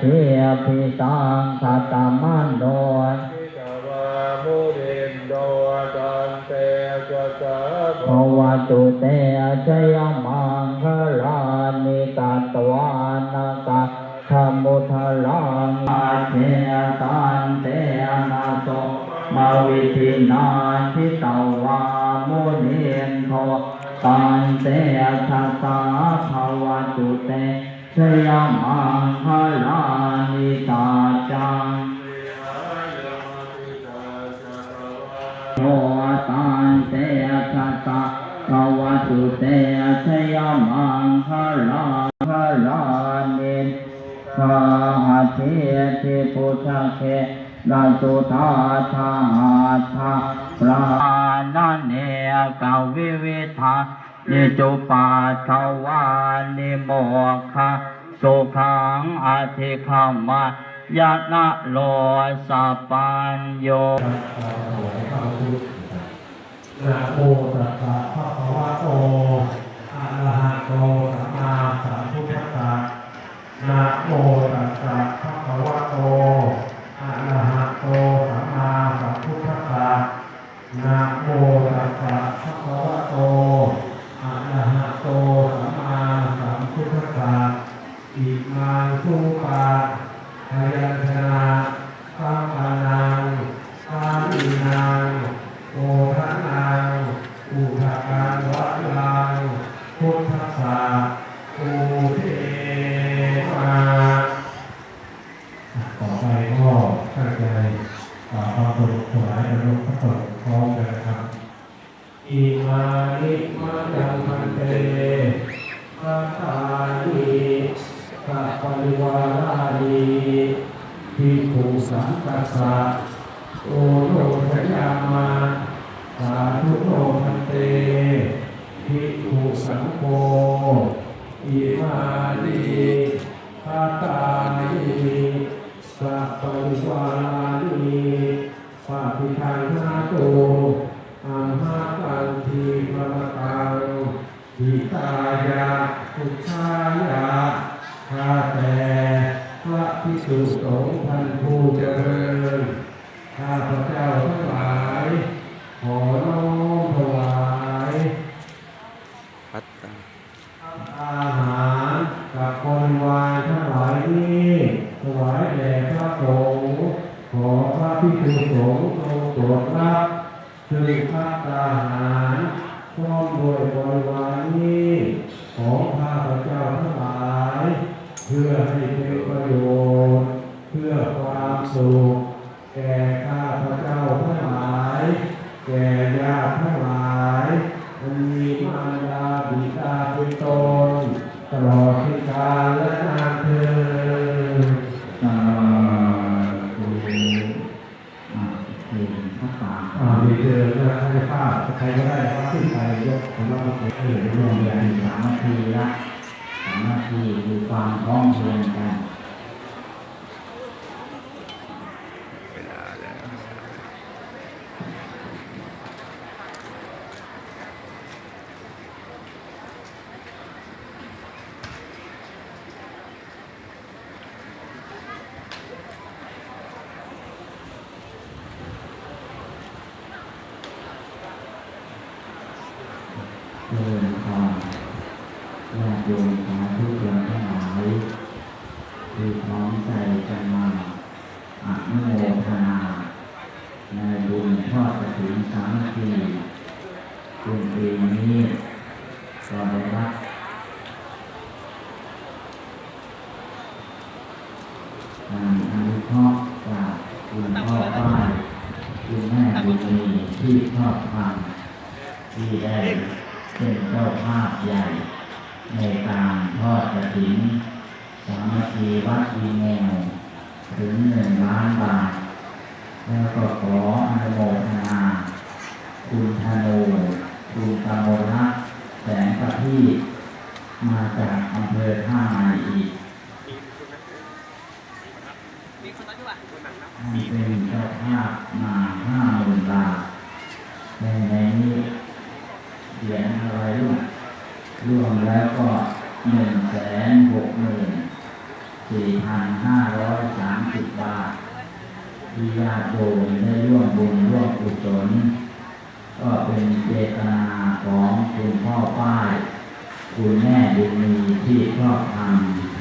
เทียพิสังคตามันโดยทิตวามุรินโดตันเตจสะภวตุเตชยมังคลานิกาตวานากาธรรมุทลังอาเทตันเตนาโตมาวิธินาทิตวามุนินโทตันเตชะสาภวตุเตชยมั โยตันเตชะตะภวตุเตชยมังคลาคลานิสาหเทติปุชะเขราสุทาชาหาชาปรานเนกวิวิธานิจุปาทวานิโมคะสุขังอธิคามา ยะนะโลสัพปัญโยนะโมตัสสะภะคะวะโตอะระหะโตสัมมาสัมพุทธัสสะนะโมตัสสะภะคะวะโตอะระหะโตสัมมาสัมพุทธัสสะนะโมตัสสะภะคะวะโตอะระหะโตสัมมาสัมพุทธัสสะอิมาสุปะ พยัญชนะสัมมนา ภิกขุสังโฆอิมานิปาตานิสัพปริวารานิปาปิทังนาโตอัมหาตันทีพระตังหิตายะอุชายะข้าแต่พระภิกษุสงฆ์ท่านผู้เจริญ ข้าพระเจ้าทั้งหลาย ขอน้อมถวาย อาหารกับบริวารทั้งหลายนี้ถวายแด่พระสงฆ์ขอพระภิกษุสงฆ์ทรงตรวจรับซึ่งพระตาหารพร้อมด้วยบริวารนี้ของข้าพเจ้าทั้งหลาย เพื่อให้เป็นประโยชน์ เพื่อความสุขแก่ข้าพระเจ้าทั้งหลาย แก่ญาติทั้งหลาย ตลอดที่กาลและนานเทอญสาธุอ่าเป็นพระป่าอ่าดีเจอนะให้ภาพใครก็ได้ครับขึ้นไปยกของเราไปเออรรวมมกักันสามนาทีละสามนาทีคือความพร้อมเพรียงกัน เดินทางญาติโยมสาธุชนทั้งหลายคือพร้อมใจกันมาอนุโมทนา ในบุญทอดกฐินสามัคคีคุนปีนี้ก็ได้รับการอนุเคราะห์จากคุณพ่อป้ายคุณแม่บุญมีที่ชอบทำ ที่ได้เป็นเจ้าภาพใหญ่ ในการทอดกระถินสามัคคีวัดอีแนวถึงหนึ่งล้านบาท แล้วก็ขออนุโมทนา คุณธนูคุณกมลรัตน์แสงประทีปมาจากอำเภอท่าใหม่อีกให้เป็นเจ้าภาพมาห้าหมื่นบาทในใน เหรียญอะไรลูกรวมแล้วก็หนึ่งแสนหกหมื่น4,530บาทที่ญาติโยมได้ร่วมบุญร่วมกุศลก็เป็นเจตนาของคุณพ่อป้าย คุณแม่บุญมีที่ชอบท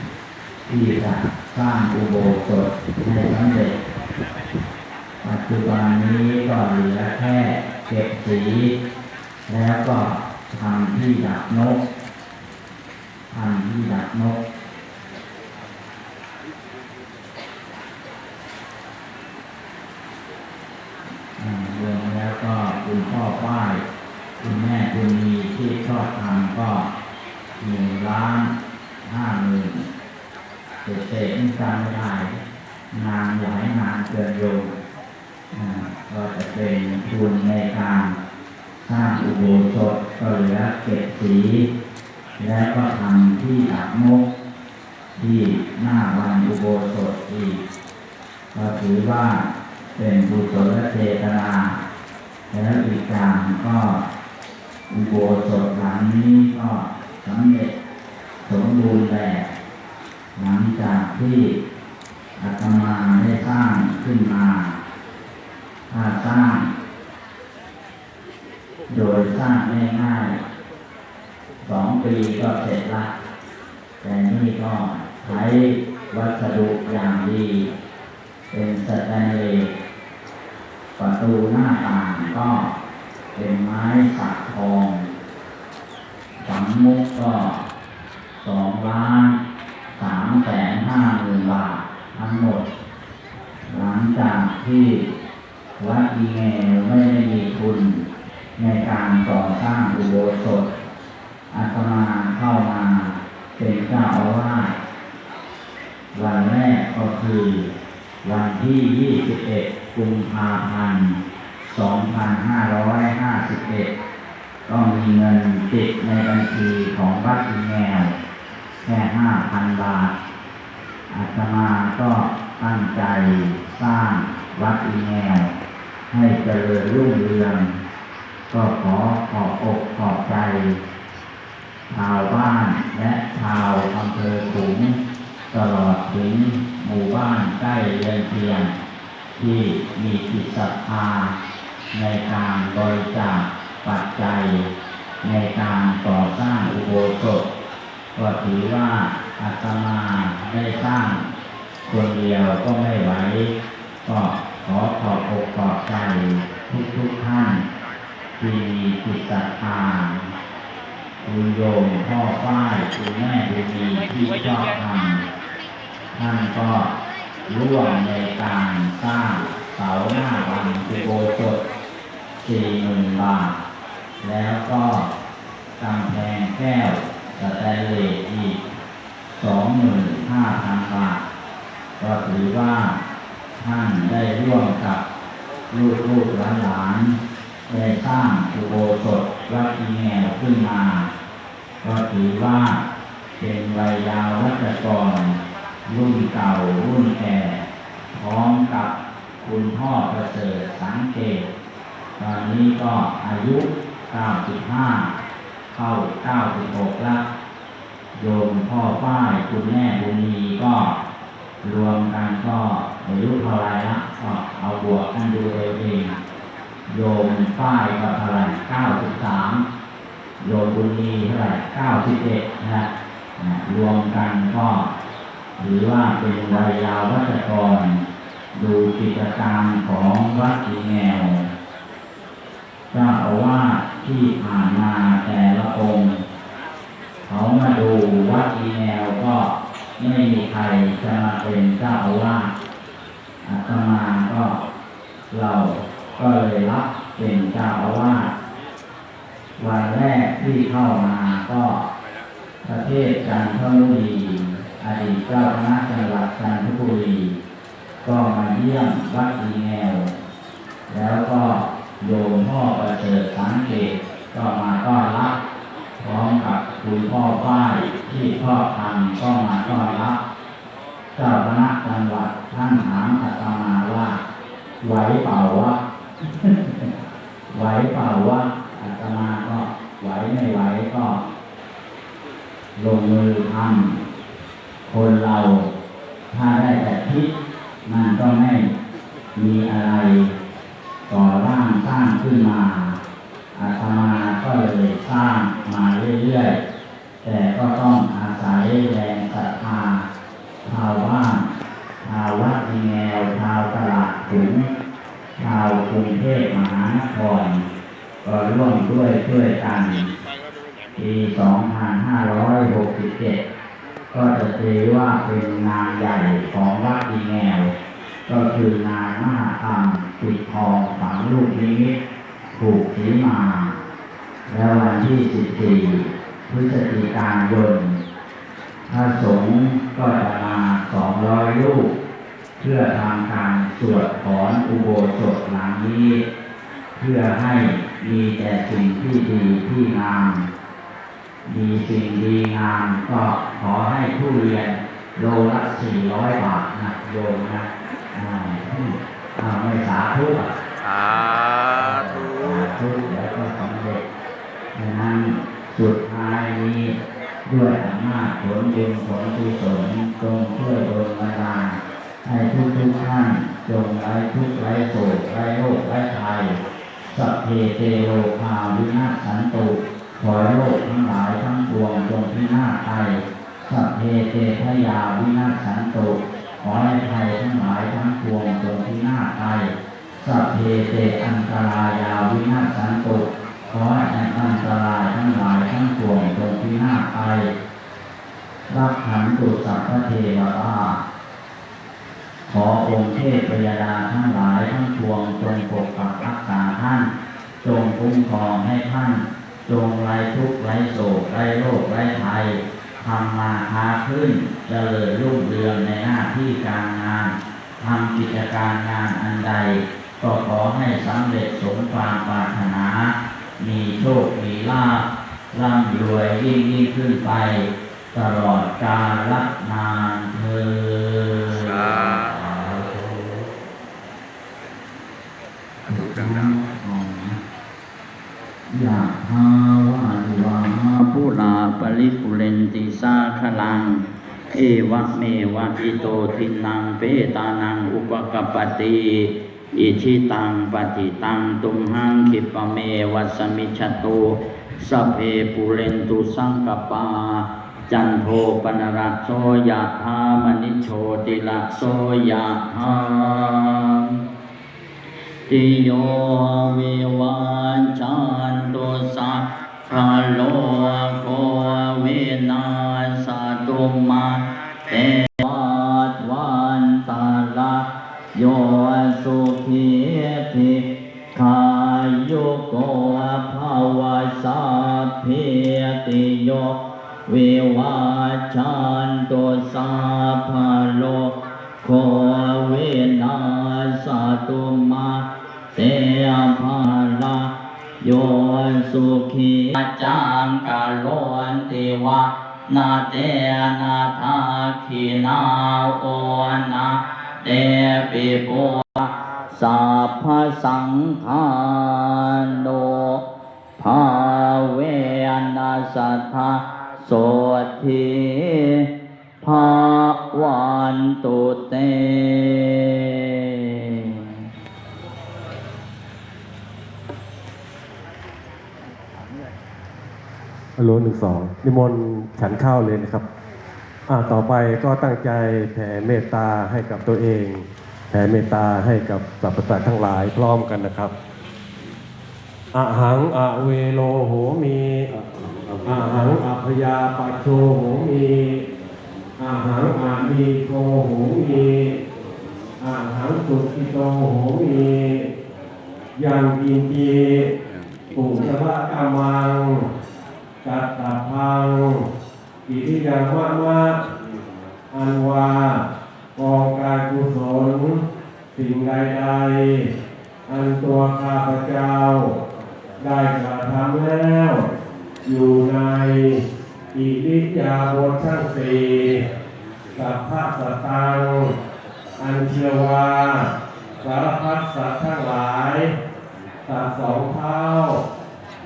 ำที่จะสร้างอุโบสถให้สำเร็จ ปัจจุบันนี้ก็เหลือแค่เก็บสี แล้วก็ทำที่ดักนกทำที่ดักนก รวมแล้วก็คุณพ่อป้าย คุณแม่คุณมีที่ชอบทำก็หนึ่งล้านห้าหมื่นเศษเศษนี่จำไม่ได้งานหลายงานเกินโยมอ่าก็จะเป็นทุนในการสร้างอุ โบสถก็เหลือเก็บสี แล้วก็ทำที่ดักนกที่หน้าวันอุโบสถอีกก็ถือว่าเป็นบุศลเจตนาแล้วอีกอย่างก็อุโบสถหลังนี้ก็สำเร็จสมบูรณ์แบบหลังจากที่อาตมาได้สร้างขึ้นมาถ้าสร้าง โดยสร้างง่ายๆสองปีก็เสร็จละ แต่นี่ก็ใช้วัสดุอย่างดี เป็นสแตนเลสประตูหน้าต่างก็เป็นไม้สักทองฝังมุกก็สองล้านสามแสนห้าหมื่นบาททั้งหมด หลังจากที่วัดอีแงวไม่ได้มีทุน ในการก่อสร้างอุโบสถอาตมาเข้ามาเป็นเจ้าอาวาสวันแรกก็คือ วันที่ 21 กุมภาพันธ์ 2551 ก็มีเงินติดในบัญชีของวัดอีแงวแค่ 5,000 บาทอาตมาก็ตั้งใจสร้างวัดอีแงวให้เจริญรุ่งเรือง ก็ขอขอบอกขอบใจ ชาวบ้านและชาวอำเภอขุงตลอดถึงหมู่บ้านใกล้เรือนเคียง ที่มีจิตศรัทธาในการบริจาคปัจจัย ในการก่อสร้างอุโบสถก็ถือว่าอาตมาได้สร้างคนเดียวก็ไม่ไหว ก็ขอขอบอกขอบใจทุกๆท่าน มีจิตศรัทธาคุณโยมพ่อฝ้ายคุณแม่บุญมีที่ชอบทำท่านก็ร่วมในการสร้างเสาหน้าวันอุโบสถสี่หมื่นบาท แล้วก็กำแพงแก้วสแตนเลสอีกสองหมื่นห้าพันบาท ก็ถือว่าท่านได้ร่วมกับลูกลูกหลาน หลานๆได้สร้างอุโบสถวัดอีแงวขึ้นมา ก็ถือว่าเป็นวัยยาววัชกร รุ่นเก่ารุ่นแก่พร้อมกับคุณพ่อประเสริฐสังเกต ตอนนี้ก็อายุ 95 เข้า 96 แล้วโยมพ่อฝ้ายคุณแม่บุญมีก็รวมกันก็อายุเท่าไรละก็เอาบวกกันดูเองเอง โยมฝ้ายก็เท่าไหร93โยมบุญมีเท่าไหร่91นะนะรวมกันก็หรือว่าเป็นวัยยาววัชกร ดูกิจการมของวัดอีแงวเจ้าอาวาสที่ผ่านมาแต่ละองค์ เขามาดูวัดอีแนวก็ไม่มีใครจะมาเป็นเจ้าอาวาสอาตมาก็เรา ก็เลยรับเป็นเจ้าอาวาสวันแรกที่เข้ามาก็ประเทศจันทบุรีอดีตเจ้าคณะจังหวัดจันทบุรี ก็มาเยี่ยมวัดอีแนว แล้วก็โยมพ่อประเสริฐสังเกตก็มาต้อนรับพร้อมกับคุณพ่อฝ้ายที่พ่อทำก็มาต้อนรับเจ้าคณะจังหวัดท่านถามอาตมาว่าไหวเปล่าวะ ไหวเปล่าว่าอาตมาก็ไหวไม่ไหวก็ ลงมือทำคนเราถ้าได้แต่คิดมันก็ไม่มีอะไรก่อร่างสร้างขึ้นมาอาตมาก็เลยสร้างมาเรื่อยๆ แต่ก็ต้องอาศัยแรงศรัทธาภาวะภาวะแนว ภาวตลาด กรุงเทพมหานครก็ร่วมด้วยช่วยกันปี 2567 ก็จะถือว่าเป็นงานใหญ่ของวัดอีแงว ก็คืองานมหากรรมปิดทองฝังลูกนิมิตผูกสีมา แล้ววันที่ 14 พฤศจิกายนพระสงฆ์ก็จะมา 200 รูป เพื่อทำการสวดถอนอุโบสถหลังนี้ เพื่อให้มีแต่สิ่งที่ดีที่งาม มีสิ่งดีงามก็ขอให้ทุเรียนโลละ400บาทนะโยมนะอ่าอ่าไม่สาธุอะสาธุสาธุแล้วก็สำเร็จดังนั้นสุดท้ายนี้ด้วยอำนาจผลบุญผลกุศลจงช่วยโดนบันดาล ให้ทุกทุกท่านจงไร้ทุกไร้โศกไร้โรคไร้ภัยสัพเพเตโลภาวินาศสันตุขอโลกทั้งหลายทั้งปวงจงพินาศไปสัพเพเตทยาวินาศสันตุขอให้ภัยทั้งหลายทั้งปวงจงพินาศไปสัพเพเตอันตรายาวินาศสันตุขอให้อันตรายทั้งหลายทั้งปวงจงพินาศไปรักขันตุสัพพเทวตา ขอองค์เทพพยาดาทั้งหลายทั้งปวงจงปกปักรักษาท่าน จงคุ้มครองให้ท่าน จงไร้ทุกข์ไร้โศกไร้โรคไร้ภัยทำมาค้าขึ้นเจริญรุ่งเรืองในหน้าที่การงานทำกิจการงานอันใด ก็ขอให้สำเร็จสมความปรารถนา มีโชค มีลาภร่ำรวยยิ่งยิ่งขึ้นไป ตลอดกาลนานเธอญ สาธุดัง ยะทาวาลิวาหาปุราปริปุเรนติสาคลัง เอวะเมวะอิโตทินังเปตานังอุปกปปติอิชิตังปฏิตังตุมหังคิปะเมวัสมิชตุสเพปุเรนตุสังกปา จันโทปนรสโสยะธามณิโชติละโสยะธา ติโยวิวัจจันตุสัพพโลกโควินาสตุมาเต ภาลาโยสุขีจังกาโลนติวะนาเตนาทาขีนาโอนาเตปิปุสัพพสังฆาโนภาเวนัสทธาโสทิภาวันตุเต ฮัลโหลหนึ่งสองนิมนต์ฉันข้าวเลยนะครับอ่าต่อไปก็ตั้งใจแผ่เมตตาให้กับตัวเอง แผ่เมตตาให้กับสรรพสัตว์ทั้งหลายพร้อมกันนะครับอะหังอะเวโลโหมีอะหังอะพยาปะโชโหมีอะหังอะมีโคโหมีอะหังสุขิโตโหมียังกินจี ปุสภะกามังกัตตาพังกิริยามะมะอันวากองการกุศล สิ่งใดๆอันตัวข้าพเจ้า ได้กระทำแล้ว อยู่ในอิริยาบถทั้งสี่สัพพะสตัง อันเชวาสารพัดสัตว์ทั้งหลาย ตว์สองเท้า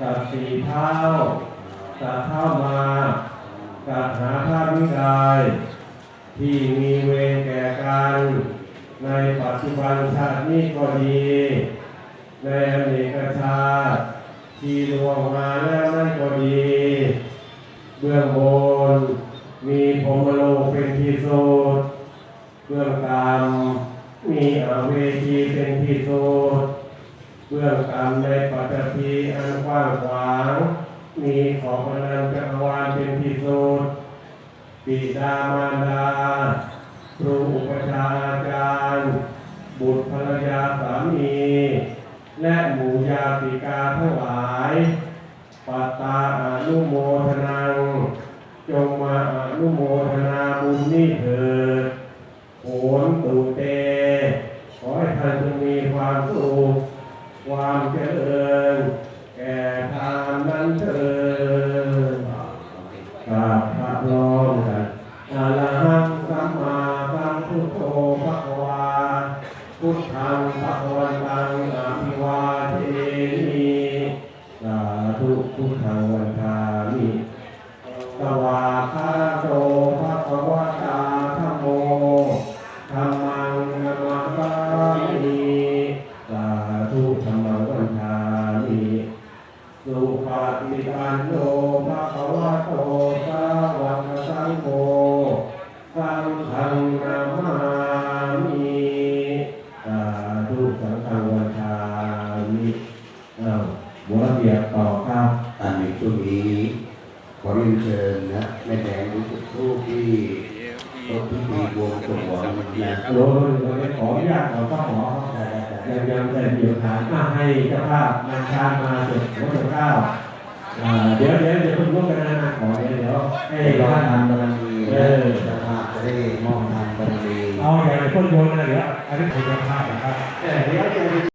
สัตว์สี่เท้าสัตว์เท้ามาสัตว์หาท่าวิกายที่มีเวรแก่กันในปัจจุบันชาตินี้ก็ดี ในอเนกชาติ ที่ดวงมาแล้วนั่นก็ดี เบื้องบน มีพรมโลกเป็นที่สุดเบื้องต่ำมีอเวจีเป็นที่สุด เบื้องต่ำในปัตภีอันกว้างขวาง มีขอบอนันตจักรวาลเป็นที่สุดปิดามารดาครูอุปชาย์อาจารย์ บุตรภรรยาสามี และหมู่ญาติกาทั้งหลาย ปัตตาอนุโมทนังจงมาอนุโมทนาบุญนี้เถิดโอนตุเต ขอให้ท่านจงมีความสุข ความเจริญแก่ทานนั้นเถิดกราบพระร้องกันอะระหังสัมมาสัมพุทโธภะคะวาพุทธังภะคะวันตังอะภิวาเทนิสาธุพุทธัง นะโดยเราจะขออนุญาตขอข้าหมอยังยังแต่เดี๋ยวถามมาให้เจ้าภาพนางชามาจดหัวจดเก้าเดี๋ยวเดี๋ยวเดี๋ยวคุณร่วมกันนะขอเดี๋ยวให้ให้ร้อท่าทานบารมีเออเจ้าภาพจะได้มองทานบารมีเอาอย่างคนโยนนะเดี๋ยวอันนี้คือเจ้าภาพนะครับเดี๋ยว